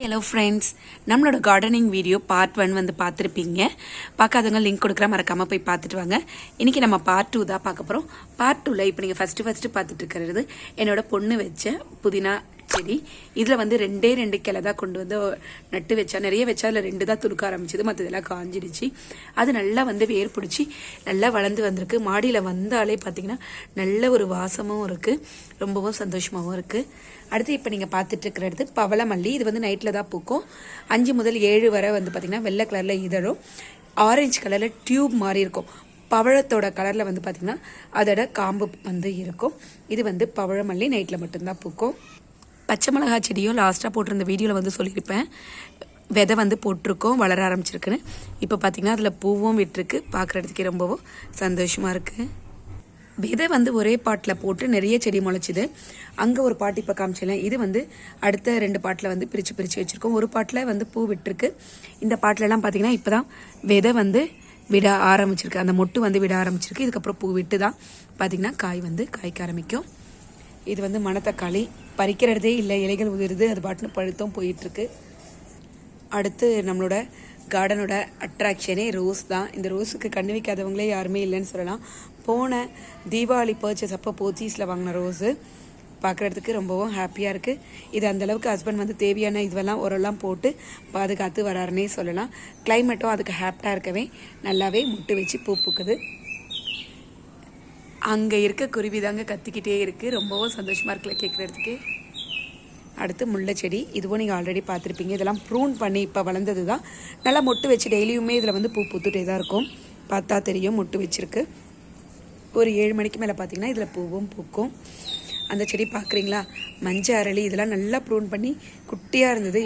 Hello friends நம்மளோட gardening video part one வந்து பார்த்துருப்பீங்க. பார்க்காதவங்க லிங்க் கொடுக்குற மறக்காமல் போய் பார்த்துட்டு வாங்க. இன்றைக்கி நம்ம பார்ட் டூ தான் பார்க்க போகிறோம் பார்ட் டூவில் இப்போ நீங்கள் ஃபஸ்ட்டு ஃபஸ்ட்டு பார்த்துட்டு இருக்கிறது என்னோட பொண்ணு வச்ச புதினா செடி. இதில் வந்து ரெண்டே ரெண்டு கிளை தான் கொண்டு வந்து நட்டு வச்சா. நிறைய வச்சா அதில் ரெண்டு தான் துளுக்க ஆரம்பிச்சது. மற்றதெல்லாம் காஞ்சிடுச்சு. அது நல்லா வந்து வேர் பிடிச்சி நல்லா வளர்ந்து வந்திருக்கு. மாடியில் வந்தாலே பார்த்தீங்கன்னா நல்ல ஒரு வாசமும் இருக்குது ரொம்பவும் சந்தோஷமாகவும் இருக்குது அடுத்து இப்போ நீங்கள் பார்த்துட்டு இருக்கிறது பவளமல்லி. இது வந்து நைட்டில் தான் பூக்கும். அஞ்சு முதல் ஏழு வரை வந்து பார்த்திங்கன்னா வெள்ளை கலரில் இதழும். ஆரஞ்சு கலரில் டியூப் மாதிரி இருக்கும். பவழத்தோட கலரில் வந்து பார்த்திங்கன்னா அதோட காம்பு வந்து இருக்கும். இது வந்து பவழமல்லி நைட்டில் மட்டும்தான் பூக்கும். பச்சை மிளகாய் செடியும் லாஸ்ட்டாக போட்டிருந்த வீடியோவில் வந்து சொல்லியிருப்பேன். விதை வந்து போட்டிருக்கோம் வளர ஆரம்பிச்சிருக்குன்னு. இப்போ பார்த்திங்கன்னா அதில் பூவும் விட்டுருக்கு. பார்க்குறதுக்கே ரொம்பவும் சந்தோஷமாக இருக்குது விதை வந்து ஒரே பாட்டில் போட்டு நிறைய செடி முளைச்சிது. அங்கே ஒரு பாட்டு இப்போ காமிச்சிடலாம் இது வந்து அடுத்த ரெண்டு பாட்டில் வந்து பிரித்து பிரித்து வச்சுருக்கோம். ஒரு பாட்டில் வந்து பூ விட்டுருக்கு. இந்த பாட்டிலலாம் பார்த்திங்கன்னா இப்போ தான் விதை வந்து விட ஆரம்பிச்சிருக்கு. அந்த மொட்டு வந்து விட ஆரம்பிச்சிருக்கு. இதுக்கப்புறம் பூ விட்டு தான் பார்த்தீங்கன்னா காய் வந்து காய்க்க ஆரம்பிக்கும். இது வந்து மணத்தக்காளி. பறிக்கிறதே இல்லை இலைகள் உதிருது அது பாட்டுன்னு பழுத்தும் போயிட்டுருக்கு. அடுத்து நம்மளோட கார்டனோட அட்ராக்ஷனே ரோஸ் தான். இந்த ரோஸுக்கு கண்ணு வைக்காதவங்களே யாருமே இல்லைன்னு சொல்லலாம். போன தீபாவளி பர்ச்சேஸ் அப்போ போத்தீஸில் வாங்கின ரோஸு பார்க்குறதுக்கு ரொம்பவும் ஹாப்பியாக இருக்குது இது அந்தளவுக்கு ஹஸ்பண்ட் வந்து தேவையான இதுவெல்லாம் உரம்லாம் போட்டு பாதுகாத்து வராருன்னே சொல்லலாம். கிளைமேட்டும் அதுக்கு ஹாப்டாக இருக்கவே நல்லாவே முட்டு வச்சு பூ பூக்குது. அங்கே இருக்க குருவி தாங்க கத்திக்கிட்டே இருக்குது ரொம்பவும் சந்தோஷமாக இருக்குல்ல கேட்குறதுக்கு அடுத்து முல்லை செடி. இதுவும் நீங்கள் ஆல்ரெடி பார்த்துருப்பீங்க. இதெல்லாம் ப்ரூன் பண்ணி இப்போ வளர்ந்தது தான் நல்லா மொட்டு வச்சு டெய்லியுமே இதில் வந்து பூ பூத்துட்டே தான் இருக்கும். பார்த்தா தெரியும் மொட்டு வச்சுருக்கு. ஒரு ஏழு மணிக்கு மேலே பார்த்தீங்கன்னா இதில் பூவும் பூக்கும். அந்த செடி பார்க்குறீங்களா? மஞ்சள் அரளி இதெல்லாம் நல்லா ப்ரூன் பண்ணி குட்டியாக இருந்தது.